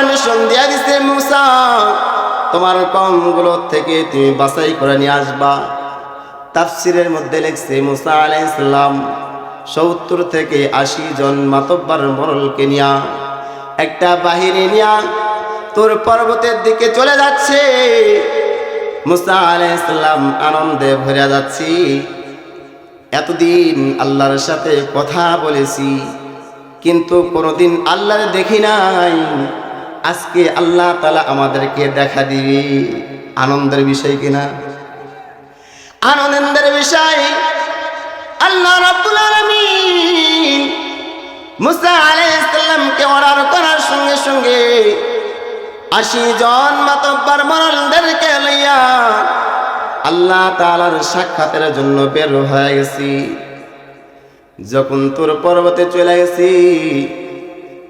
Permission দিয়া দিছে মুসা। তোমার কমগুলো থেকে তুমি বাছাই করে নিয়ে আসবা। তাফসিরের মধ্যে লেখছে, মুসা আলাইসাল্লাম সত্তর থেকে আশি জন মাতব্বার মরলকে নিয়া একটা বাহিনী নিয়া তোর পর্বতের দিকে চলে যাচ্ছে। মুসা আলাইসাল্লাম আনন্দে ভরে যাচ্ছি। এতদিন আল্লাহর সাথে কথা বলেছি, কিন্তু কোনোদিন আল্লাহর দেখি নাই। আজকে আল্লাহ তালা আমাদেরকে দেখা দিবে। আনন্দের বিষয় কিনা? আনন্দের বিষয় আল্লাহ রাব্বুল আলামিন মুসা আলাইহিস সালামকে অর্ডার করার সঙ্গে সঙ্গে আশি জন মাতব্বর মরলদেরকে লইয়া আল্লাহ তাআলার সাক্ষাতের জন্য বের হয়ে গেছি। যখন তোর পর্বতে চলে গেছি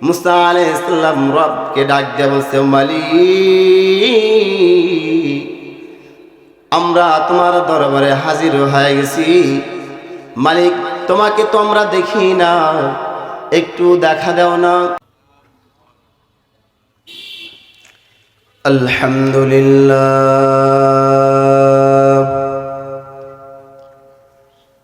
মুসা আলাইহিস সালাম রবকে ডাক দিয়ে বলছে মালিক আমরা তোমার দরবারে হাজির হয়ে গেছি। মালিক, তোমাকে তো আমরা দেখি না। একটু দেখা দাও না। আলহামদুলিল্লাহ।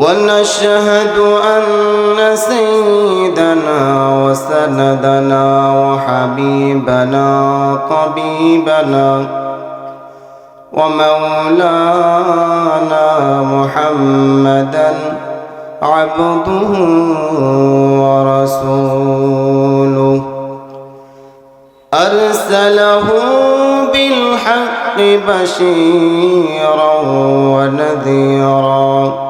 ونشهد أن سيدنا وسندنا وحبيبنا طبيبنا ومولانا محمدا عبده ورسوله. أرسله بالحق بشيرا ونذيرا.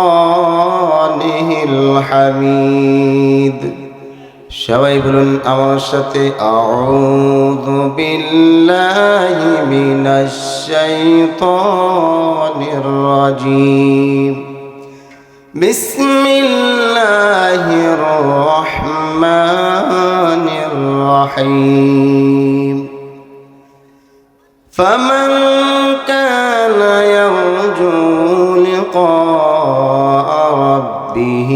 والفرقانه الحميد সবাই বলুন আমার সাথে আউযু বিল্লাহি মিনাশ শাইতানির রাজিম বিসমিল্লাহির রহমানির রহিম فمن كان يرجو لقاء ربه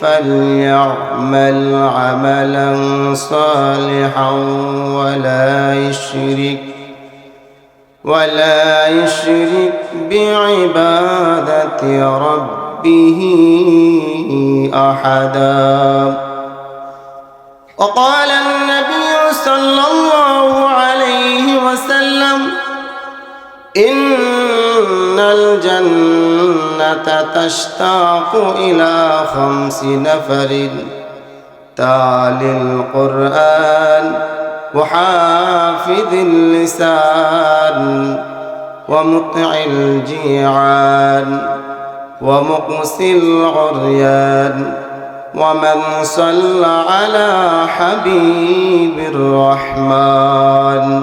فليعمل عملا صالحا ولا يشرك ولا يشرك بعبادة ربه أحدا. وقال النبي صلى الله عليه وسلم إن الجنة تشتاق إلى خمس نفر. تالي القرآن وحافظ اللسان ومطع الجيعان ومقسي العريان ومن صلى على حبيب الرحمن.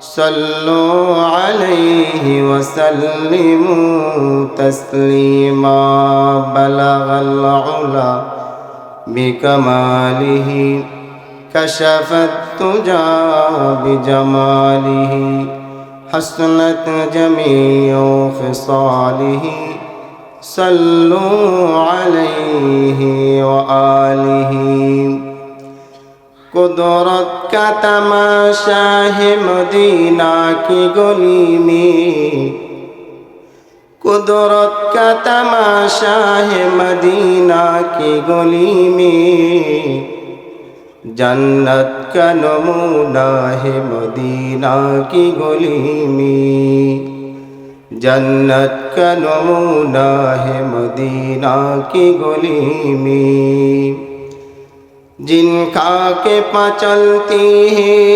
صلوا عليه وسلموا تسليما. بلغ العلا بكماله كشف التجى بجماله حسنت جميع خصاله. صلوا عليه وآله. قدرت کا تماشا ہے مدینہ کی گلی میں قدرت کا تماشا ہے مدینہ کی گلی میں جنت کا نمونہ ہے مدینہ کی گلی میں جنت کا نمونہ ہے مدینہ کی گلی میں जिनका के पचलती है।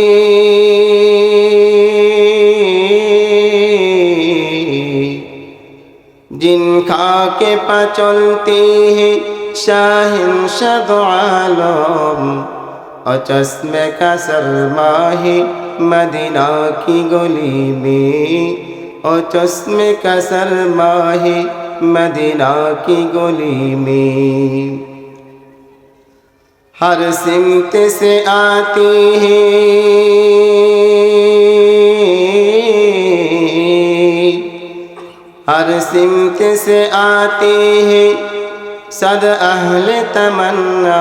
जिनका के पचलती है। शाहिन शद आलम और चश्मे का सरमाही मदीना की गली में चश्मे का सरमाही मदीना की गली में हर सिमत से आती है। हर सिमत से आती है। सद अहल तमन्ना,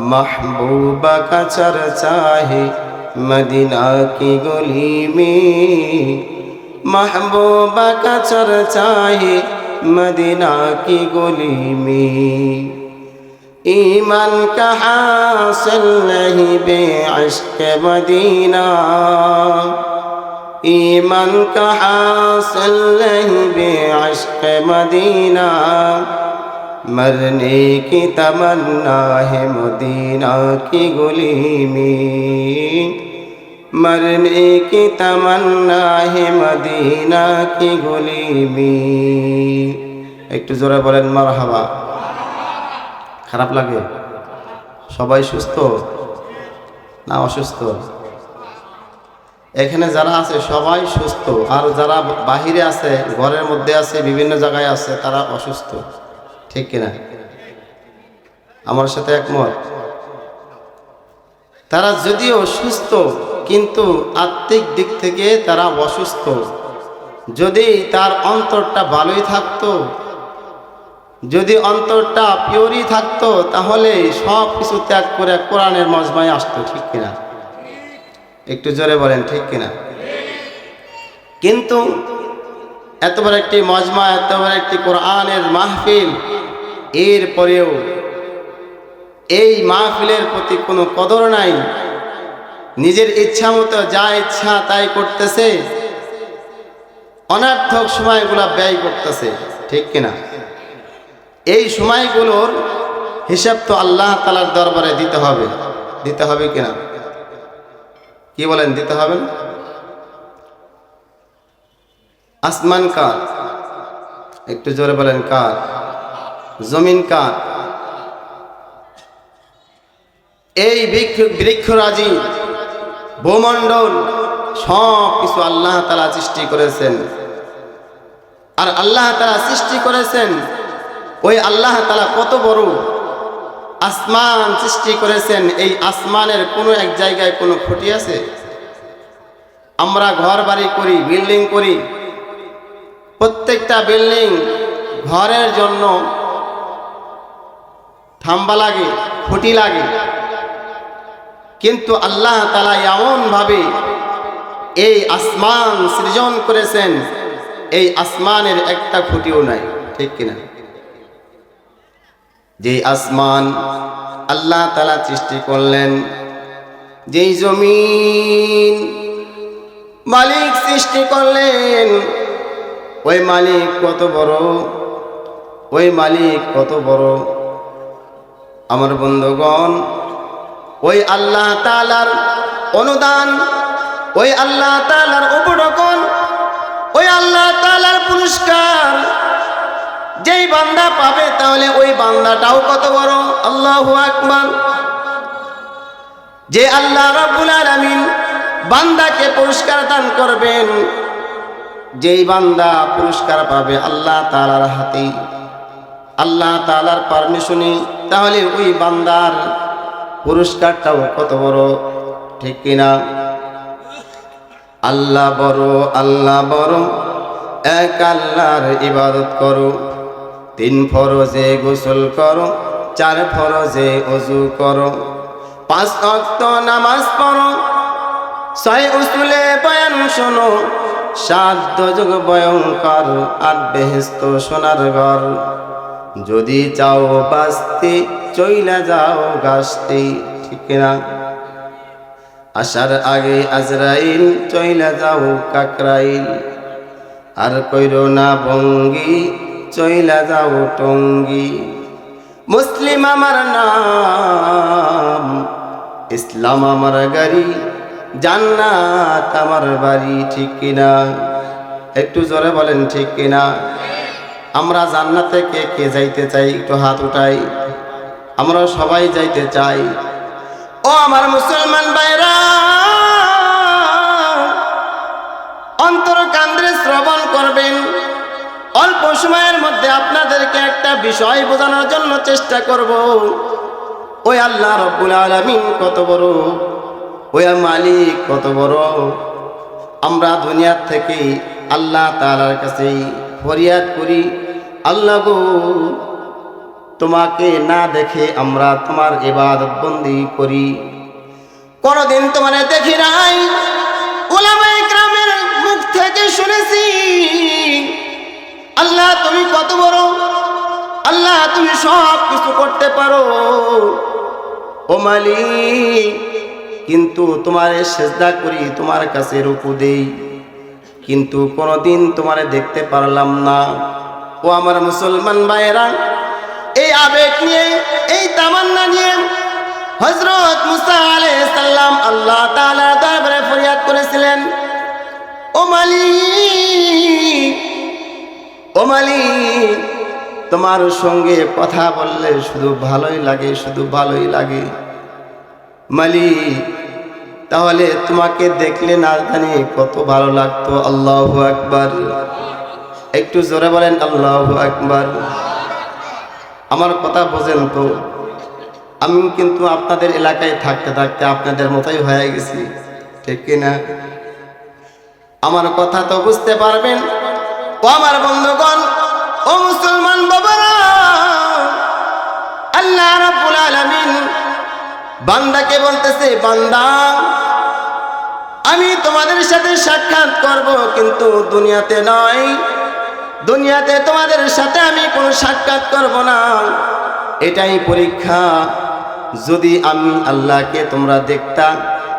महबूबा का चर्चा है मदीना की गली में। महबूबा का चर्चा है मदीना की गली में। ایمان کا حاصل نہیں بے عشق مدینہ ایمان کا حاصل نہیں بے عشق مدینہ مرنے کی تمنا ہے مدینہ کی گلی میں مرنے کی تمنا ہے مدینہ کی گلی میں ایک تو ذرا بولن مرحبا খারাপ লাগে? সবাই সুস্থ? না অসুস্থ? এখানে যারা আছে, সবাই সুস্থ। আর যারা বাহিরে আছে, ঘরের মধ্যে আছে, বিভিন্ন জায়গায় আছে, তারা অসুস্থ। ঠিক কিনা? আমার সাথে একমত। তারা যদিও সুস্থ, কিন্তু আত্মিক দিক থেকে তারা অসুস্থ। যদি তার অন্তরটা ভালোই থাকতো যদি অন্তরটা পিওরই থাকতো, তাহলে সব কিছু ত্যাগ করে কোরআনের মজমায় আসতো, ঠিক কিনা? একটু জোরে বলেন, ঠিক কিনা? কিন্তু এতবার একটি মজমা এতবার একটি কোরআনের মাহফিল, এর পরেও এই মাহফিলের প্রতি কোনো কদর নাই। নিজের ইচ্ছা মতো যা ইচ্ছা তাই করতেছে। অনার্থক সময়গুলা ব্যয় করতেছে, ঠিক কিনা? এই সময়গুলোর হিসাব তো আল্লাহ তালার দরবারে দিতে হবে। দিতে হবে কিনা? কি বলেন, দিতে হবে আসমান কার? একটু জোরে বলেন, কার? জমিন কার? এই বৃক্ষ, বৃক্ষরাজি, ভূমণ্ডল, সব কিছু আল্লাহ তালা সৃষ্টি করেছেন। আর আল্লাহ তালা সৃষ্টি করেছেন ওই আল্লাহ তালা কত বড় আসমান সৃষ্টি করেছেন, এই আসমানের কোনো এক জায়গায় কোনো খুঁটি আছে? আমরা ঘর বাড়ি করি, বিল্ডিং করি, প্রত্যেকটা বিল্ডিং ঘরের জন্য থাম্বা লাগে, খুঁটি লাগে। কিন্তু আল্লাহ তালা এমনভাবে এই আসমান সৃজন করেছেন, এই আসমানের একটা খুঁটিও নাই, ঠিক কিনা? যে আসমান আল্লাহ তালা সৃষ্টি করলেন, যেই জমিন মালিক সৃষ্টি করলেন, ওই মালিক কত বড়? ওই মালিক কত বড়? আমার বন্ধুগণ, ওই আল্লাহ তালার অনুদান, ওই আল্লাহ তালার উপরকন ওই আল্লাহ তালার পুরস্কার যেই বান্দা পাবে তাহলে ওই বান্দাটাও কত বড়? আল্লাহ আকবার। যে আল্লাহ রাব্বুল আলামিন বান্দাকে পুরস্কার দান করবেন, যেই বান্দা পুরস্কার পাবে আল্লাহ তালার হাতে, আল্লাহ তালার পারমিশনে, তাহলে ওই বান্দার পুরস্কারটাও কত বড়? ঠিক কিনা আল্লাহ বড় আল্লাহ বড়, এক আল্লাহর ইবাদত করো। তিন ফরজে গোসল করো, চার ফরজে অজু করো। পাঁচ অক্ত নামাজ পড়ো, ছয় উসুলে বয়ান শোনো, সাত যুগ ভয়ঙ্কর আর বেহেস্ত সোনার ঘর। যদি চাও বাঁচতে, চইলা যাও গাছতে ঠিক না? আসার আগে আজরাইল, চইলা যাও কাকরাইল। আর কইর না ভঙ্গি চইলা যাও টঙ্গি। মুসলিম আমার নাম, ইসলাম আমার গাড়ি, জান্নাত আমার বাড়ি, ঠিক কিনা? একটু জোরে বলেন, ঠিক কিনা? আমরা জান্নাতে কে কে যাইতে চাই? একটু হাত উঠাই। আমরা সবাই যাইতে চাই। ও আমার মুসলমান ভাইরা, অন্তর কান্দ্রে শ্রবণ করবেন। অল্প সময়ের মধ্যে আপনাদেরকে একটা বিষয় বোঝানোর জন্য চেষ্টা করব। ওই আল্লাহ রব্বুল আলমিন কত বড়? ওই মালিক কত বড়? আমরা দুনিয়ার থেকে আল্লাহ তালার কাছে ফরিয়াদ করি, আল্লাহ গো, তোমাকে না দেখে আমরা তোমার এবাদত বন্দি করি। কোনদিন তোমার দেখি নাই। ওলামাই গ্রামের মুখ থেকে শুনেছি। আল্লাহ, তুমি কত বড়? আল্লাহ, তুমি সব কিছু করতে পারো। ও মালিক, কিন্তু তোমার সেজদা করি তোমার কাছে রূপু দেই। কিন্তু কোনোদিন তোমারে দেখতে পারলাম না। ও আমার মুসলমান ভাইয়েরা, এই আবেগ নিয়ে, এই তামান্না নিয়ে হজরত মুসা সাল্লাম আল্লাহ তাআলা দরবারে ফরিয়াদ করেছিলেন। ও মালিক ও মালিক, তোমার সঙ্গে কথা বললে শুধু ভালোই লাগে, শুধু ভালোই লাগে। মালিক, তাহলে তোমাকে দেখলে না জানি কত ভালো লাগতো। আল্লাহ আকবার। একটু জোরে বলেন, আল্লাহ আকবার। আমার কথা বোঝেন তো? আমি কিন্তু আপনাদের এলাকায় থাকতে থাকতে আপনাদের মতোই হয়ে গেছি, ঠিক কিনা? আমার কথা তো বুঝতে পারবেন? আমার বন্ধুগণ, ও মুসলমান বাবারা, আল্লাহ রাব্বুল আলামিন বান্দাকে বলতেছে, বান্দা, আমি তোমাদের সাথে সাক্ষাৎ করব কিন্তু দুনিয়াতে নয়। দুনিয়াতে তোমাদের সাথে আমি কোনো সাক্ষাৎ করব না। এটাই পরীক্ষা। যদি আমি আল্লাহকে তোমরা দেখতা,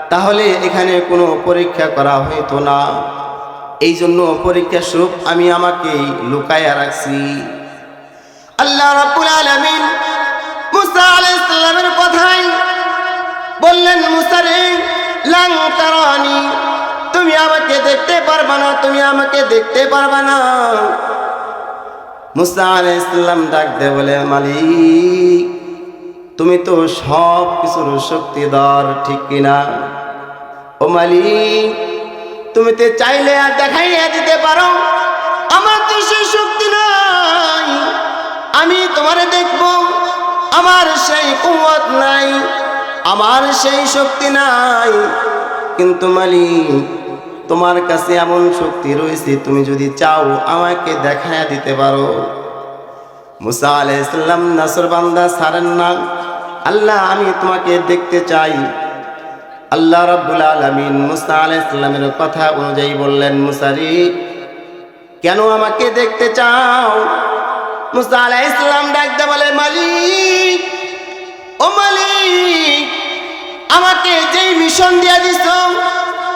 তাহলে এখানে কোনো পরীক্ষা করা হইতো না। এই জন্য পরীক্ষা স্বরূপ আমি আমাকে লুকায়া রাখছি। আল্লাহ রাব্বুল আলামিন মুসা আলাইহিস সালামের কথাই বললেন, মুসা রে, লাং তুমি আমাকে দেখতে পারবা না, তুমি আমাকে দেখতে পারবা না। মুসা আলাইহিস সালাম ডাক দে বলে, মালিক, তুমি তো সব কিছুর শক্তিধর ঠিক কিনা? ও মালিক তুমি তো চাইলে আর দেখাইয়া দিতে পারো। আমার তো সেই শক্তি নাই। আমি তোমারে দেখব। আমার সেই কুয়াত নাই। আমার সেই শক্তি নাই। কিন্তু মালিক, তোমার কাছে এমন শক্তি রয়েছে, তুমি যদি চাও আমাকে দেখাইয়া দিতে পারো। মুসা আলাইসাল্লাম নাসর বান্দা সারেন না। আল্লাহ, আমি তোমাকে দেখতে চাই। আল্লাহ রাব্বুল আলামিন মুসা আলাইসাল্লামের কথা অনুযায়ী বললেন মুসারি কেন আমাকে দেখতে চাও? মুসা আলাইসাল্লাম ডাকতে বলে, মালিক, ও মালিক, আমাকে যেই মিশন দিয়া দিছ,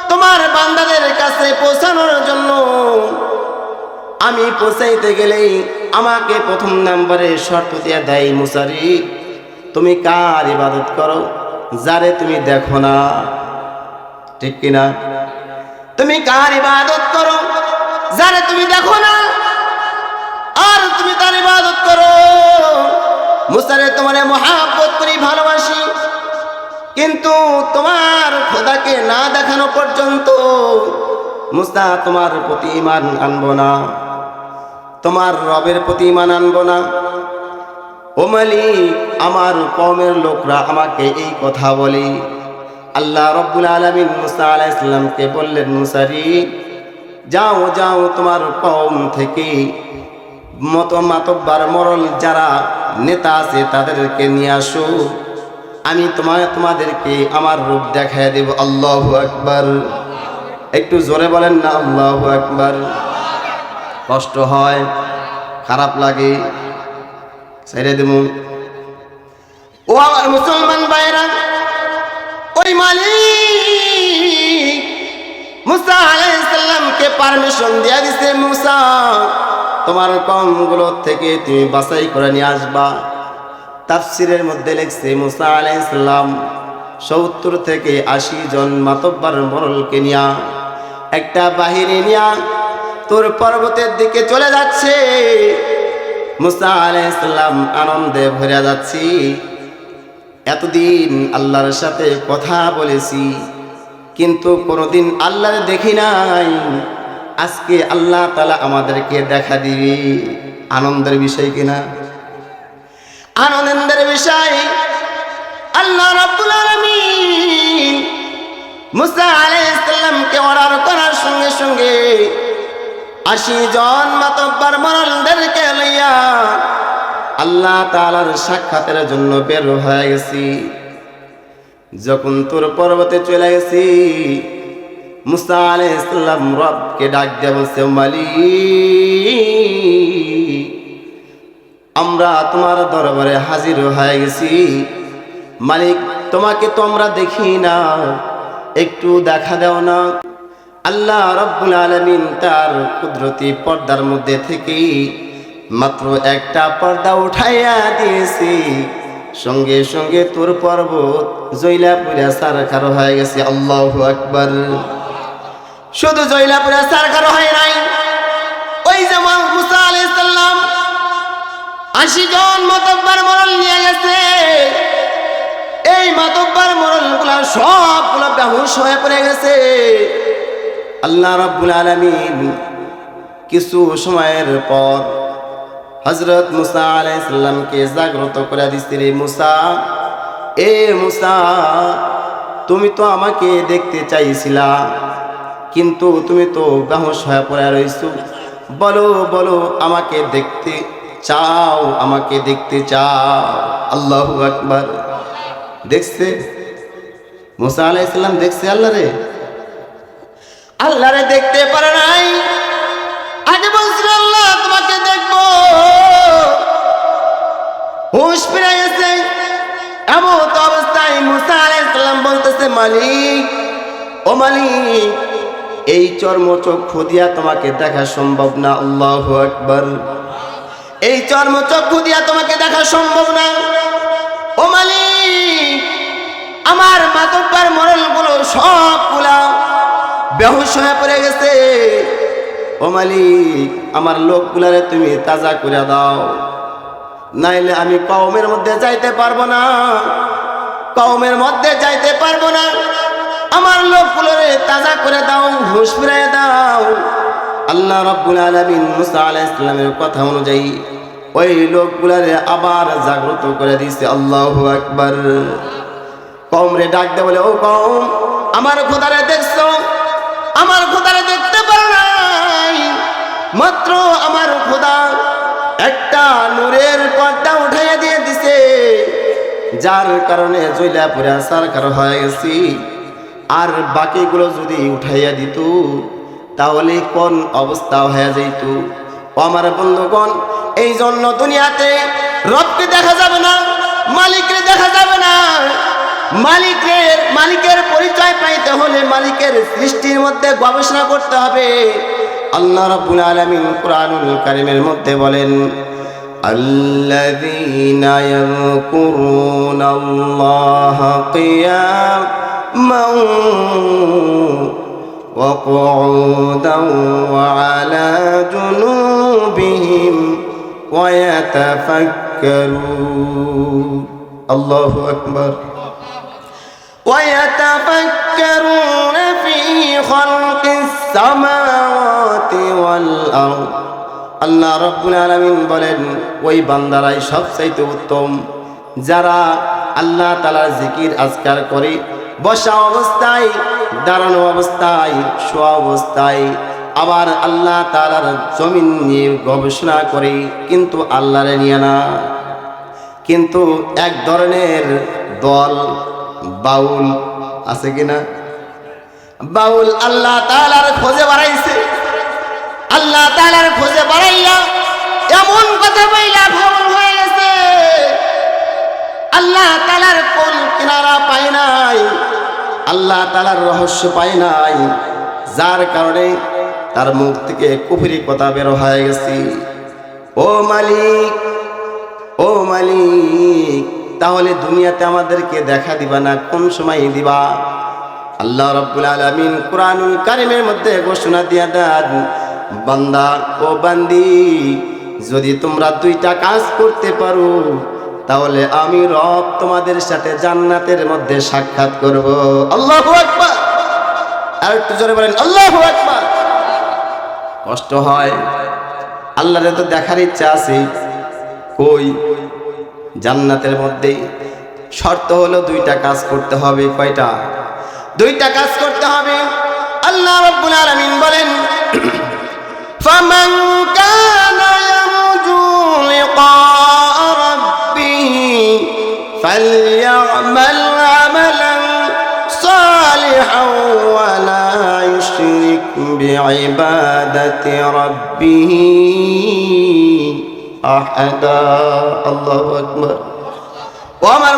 তোমার বান্দাদের কাছে পৌঁছানোর জন্য, আমি পৌঁছাইতে গেলেই আমাকে প্রথম নাম্বারে শর্ত দিয়া দেয় মুসারি তুমি কার ইবাদত করো? যারে তুমি দেখো না। ঠিক কিনা? তুমি কার ইবাদত করো? যারে তুমি দেখো না, আর তুমি তার ইবাদত করো। মুসারে, তোমারে মহাব্বত করি, ভালোবাসি। কিন্তু তোমার খোদাকে না দেখানো পর্যন্ত মুসা তোমার প্রতি ইমান আনব না। তোমার রবের প্রতি ইমান আনব না। ও আমার কমের লোকরা আমাকে এই কথা বলে। আল্লাহ রব্বুল আলমিন মুসা আলাইসাল্লামকে বললেন মুসারি যাও যাও তোমার কম থেকে মত মাতব্বার মরল যারা নেতা আছে তাদেরকে নিয়ে আসো। আমি তোমার তোমাদেরকে আমার রূপ দেখায় দেব। আল্লাহ আকবার। একটু জোরে বলেন না, আল্লাহ আকবার। কষ্ট হয়, খারাপ লাগে। ছেড়ে দেব। ও আমার মুসলমান ভাইরা, ওই মালিক মুসা আলাইসাল্লামকে পারমিশন দিয়া দিছে মুসা, তোমার কমগুলো থেকে তুমি বাছাই করে নিয়ে আসবা। তাফসিরের মধ্যে লেখছে, মুসা আলাইসাল্লাম সত্তর থেকে আশি জন মাতব্বার মরলকে নিয়া একটা বাহিনী নিয়া তোর পর্বতের দিকে চলে যাচ্ছে। মুসা আলাইসাল্লাম আনন্দে ভরে যাচ্ছি। এতদিন আল্লাহর সাথে কথা বলেছি, কিন্তু কোনোদিন আল্লাহ দেখি নাই। আজকে আল্লাহ তালা আমাদেরকে দেখা দিবে। আনন্দের বিষয় কিনা? আনন্দের বিষয় আল্লাহ রাব্বুল আলামিন মুসা আলাইহিস অর্ডার করার সঙ্গে সঙ্গে আশি জন মাতব্বর মরলদেরকে লইয়া আল্লাহ তাআলার সাক্ষাতের জন্য বের হয়ে গেছি। যখন তোর পর্বতে চলে গেছি, মুসা আলাইহিস সালাম রবকে ডাক দিয়ে বলছে, মালিক, আমরা তোমার দরবারে হাজির হয়ে গেছি। মালিক, তোমাকে তো আমরা দেখি না, একটু দেখা দাও না। আল্লাহ রব্বুল আলমিন তার কুদরতি পর্দার মধ্যে থেকে মাত্র একটা পর্দা উঠাইয়া দিয়েছি। সঙ্গে সঙ্গে তোর পর্বত জৈলাপুরা সারখার হয়ে গেছে। আল্লাহ আকবর। শুধু জৈলাপুরা সারখার হয় নাই। ওই যেমন মুসা আলাইহিস সালাম আশি জন মাতব্বার মরল নিয়ে গেছে। এই মাতব্বার মরলগুলা সবগুলো বেহুশ হয়ে পড়ে গেছে। আল্লাহ রাব্বুল আলামিন কিছু সময়ের পর হজরত মুসা আলাইসাল্লামকে জাগ্রত করে দিচ্ছে রে মুসা, এ মুসা, তুমি তো আমাকে দেখতে চাইছিলা, কিন্তু তুমি তো বেহুশ হয়ে পড়ে রইছো। বলো বলো, আমাকে দেখতে চাও, আমাকে দেখতে চাও। আল্লাহু আকবার। দেখছে? মুসা আলাইসাল্লাম দেখছে আল্লাহ রে আল্লাহরে দেখতে পারে নাই। আগে বলছিল, আল্লাহ, তোমাকে দেখব। হুশ ফিরে গেছে এমন অবস্থায় মুসা আলাইসাল্লাম বলতেছে, মালিক, ও মালিক, এই চর্ম চক্ষু দিয়া তোমাকে দেখা সম্ভব না, আল্লাহ আকবার। এই চর্ম চক্ষু দিয়া তোমাকে দেখা সম্ভব না। ও মালিক, আমার মাতব্বার মরলগুলো সবগুলা বেহুশ হয়ে পড়ে গেছে। ও মালিক, আমার লোকগুলারে তুমি তাজা করে দাও। নাইলে আমি কওমের মধ্যে যাইতে পারব না। কওমের মধ্যে যাইতে পারব না। আমার লোকগুলোরে তাজা করে দাও, হুশ ফিরাই দাও। আল্লাহ রাব্বুল আলামিন মুসা আলাইহিস সালামের কথা অনুযায়ী ওই লোকগুলারে আবার জাগ্রত করে দিয়েছে। আল্লাহু আকবার। ডাক দে বলে, ও কম আমার খোদারে দেখছ? মাত্র আমার খোদা একটা নূরের পর্দা উঠাইয়া দিয়ে দিছে। যার কারণে জৈলা পুরা সারকার হয়ে গেছি। আর বাকিগুলো যদি উঠাইয়া দিত, তাহলে কোন অবস্থা হয়ে যাইত? ও আমার বন্ধুগণ, এই জন্য দুনিয়াতে রবকে দেখা যাবে না, মালিককে দেখা যাবে না। মালিকের মালিকের পরিচয় পাইতে হলে মালিকের সৃষ্টির মধ্যে গবেষণা করতে হবে। আল্লাহ রাব্বুল আলামিন কোরআনুল কারীমের মধ্যে বলেন الذين يذكرون الله قياما وقعودا وعلى جنوبهم ويتفكرون الله أكبر ويتفكرون في خلق السماوات والأرض আল্লাহ রব্বুল আলমিন বলেন, ওই বান্দারাই সবচাইতে উত্তম। যারা আল্লাহ তালার জিকির আজকার করে, বসা অবস্থায়, দাঁড়ানো অবস্থায়, শোয়া অবস্থায়, আবার আল্লাহ তালার জমিন নিয়ে গবেষণা করে, কিন্তু আল্লাহরে নিয়ে না। কিন্তু এক ধরনের দল, বাউল আছে কিনা? বাউল আল্লাহ তালার খোঁজে বাড়াইছে। আল্লাহ তালার খোঁজে বাড়াইয়া এমন কথা বইলা ভ্রমণ হয়ে গেছে। আল্লাহ তালার কোন কিনারা পায় নাই, আল্লাহ তালার রহস্য পায় নাই, যার কারণে তার মুখ থেকে কুফরি কথা বের হয়ে গেছি। ও মালিক ও মালিক, তাহলে দুনিয়াতে আমাদেরকে দেখা দিবা না, কোন সময় দিবা? আল্লাহ রব্বুল আলমিন কোরআনুল কারিমের মধ্যে ঘোষণা দিয়া দেন বান্দা ও বান্দি, যদি তোমরা দুইটা কাজ করতে পারো, তাহলে আমি রব তোমাদের সাথে জান্নাতের মধ্যে সাক্ষাৎ করব। আল্লাহ আকবার। আর একটু জোরে বলেন, আল্লাহ আকবার। কষ্ট হয়। আল্লাহরে তো দেখার ইচ্ছা আছে। কই? জান্নাতের মধ্যে শর্ত হলো দুইটা কাজ করতে হবে। কয়টা? দুইটা কাজ করতে হবে। আল্লাহ রাব্বুল আলামিন বলেন ফামান কানা ইয়ারজু লিকা রাব্বিহি ফালইআমাল আমালান সালিহান ওয়া লা ইউশরিক বিইবাদাতি রাব্বিহি আহাদা আল্লাহু আকবার ও আমার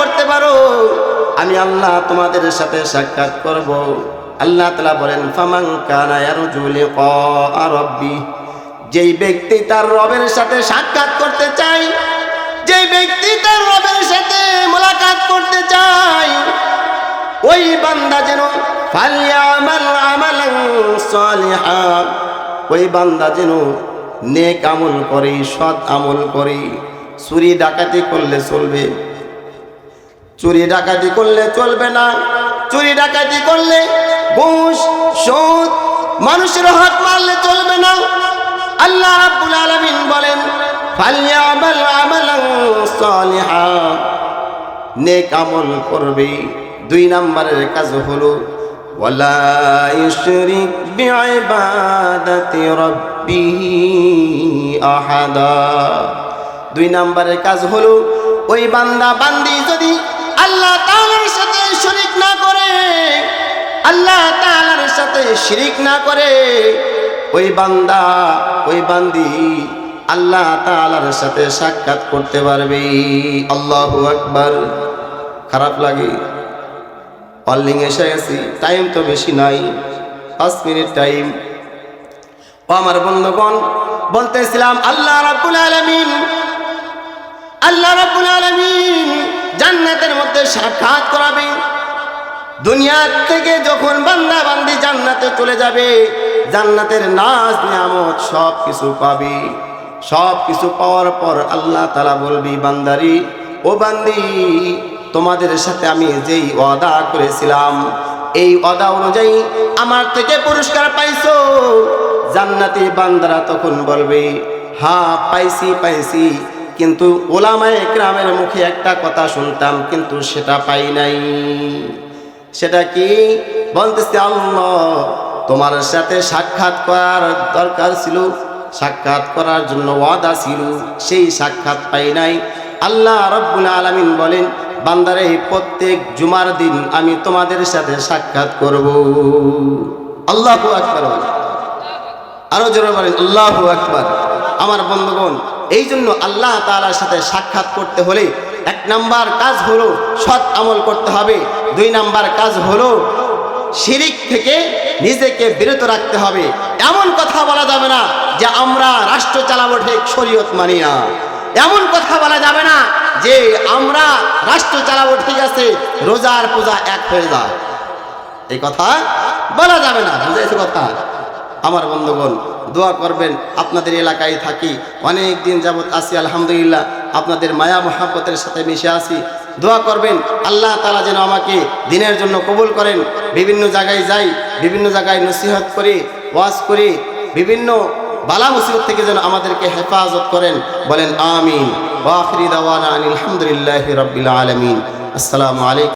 করতে পারো। আমি আল্লাহ তোমাদের সাথে সাক্ষাৎ করব। আল্লাহ তালা বলেন লিকা রাব্বি। যেই ব্যক্তি তার রবের সাথে সাক্ষাৎ করতে চায়, যেই ব্যক্তি তার রবের সাথে মোলাকাত করতে চায়, ওই বান্দা যেন ওই বান্দা যেন নেক আমল করে, সৎ আমল করে, চুরি ডাকাতি করলে চলবে। চুরি ডাকাতি করলে চলবে না। চুরি ডাকাতি করলে ঘুষ, সুদ, মানুষের হাত মারলে চলবে না। আল্লাহ রাব্বুল আলামিন বলেন ফালিয়ামাল আমালান সালিহা। নেক আমল করবে। দুই নম্বরের কাজ হলো, ওয়ালা ইউশরিক বিইবাদাতি রাব্বিহি আহাদা। দুই নম্বরের কাজ হলো, ওই বান্দা, বান্দি যদি আল্লাহ তাআলার সাথে শরিক না করে, আল্লাহ তাআলার সাথে শিরিক না করে, ওই বান্দা, ওই বান্দি আল্লাহ তাআলার সাথে সাক্ষাৎ করতে পারবে। আল্লাহু আকবার। খারাপ লাগে। অল্লিং এসে গেছি। টাইম তো বেশি নাই। পাঁচ মিনিট টাইম। ও আমার বন্ধুগণ, বলতেছিলাম, আল্লাহ রাব্বুল আলামিন, আল্লাহ রাব্বুল আলামিন জান্নাতের মধ্যে সাক্ষাৎ করাবে। দুনিয়া থেকে যখন বান্দা বান্দি জান্নাতে চলে যাবে, জান্নাতের নাজ, নিয়ামত সব কিছু পাবে। সব কিছু পাওয়ার পর আল্লাহ তালা বলবি, বান্দারি, ও বান্দি, তোমাদের সাথে আমি যেই ওয়াদা করেছিলাম, এই ওয়াদা অনুযায়ী আমার থেকে পুরস্কার পাইছো। জান্নাতি বান্দারা তখন বলবে হা পাইছি পাইছি। কিন্তু ওলামায় গ্রামের মুখে একটা কথা শুনতাম, কিন্তু সেটা পাই নাই। সেটা কি? বলতেছে, আল্লাহ, তোমার সাথে সাক্ষাৎ করার দরকার ছিল। সাক্ষাৎ করার জন্য ওয়াদা ছিল, সেই সাক্ষাৎ পাই নাই। আল্লাহ রব্বুল আলামিন বলেন, বান্দারে, প্রত্যেক জুমার দিন আমি তোমাদের সাথে সাক্ষাৎ করব। আল্লাহ আকবার। আরও জোরে আল্লাহ আকবার। আমার বন্ধুগণ এই জন্য আল্লাহ তাআলার সাথে সাক্ষাৎ করতে হলে এক নাম্বার কাজ হলো সৎ আমল করতে হবে। দুই নাম্বার কাজ হলো শিরিক থেকে নিজেকে বিরত রাখতে হবে। এমন কথা বলা যাবে না যে আমরা রাষ্ট্র চালাবো ঠিক শরীয়ত মানি না। এমন কথা বলা যাবে না যে আমরা রাষ্ট্র চালাবো ঠিক আছে, রোজার পূজা এক হয়ে যায়। এই কথা বলা যাবে না, বুঝেছে কথা? আমার বন্ধুগণ, দোয়া করবেন, আপনাদের এলাকায় থাকি, অনেক দিন যাবৎ আসি আলহামদুলিল্লাহ, আপনাদের মায়া মহাব্বতের সাথে মিশে আসি দোয়া করবেন, আল্লাহ তালা যেন আমাকে দিনের জন্য কবুল করেন। বিভিন্ন জায়গায় যাই, বিভিন্ন জায়গায় নসিহত করি, ওয়াজ করি, বিভিন্ন বালা মুসিবত থেকে যেন আমাদেরকে হেফাজত করেন। বলেন, আমিন। আলহামদুলিল্লাহ রবিল আলমিন। আসসালামু আলাইকুম।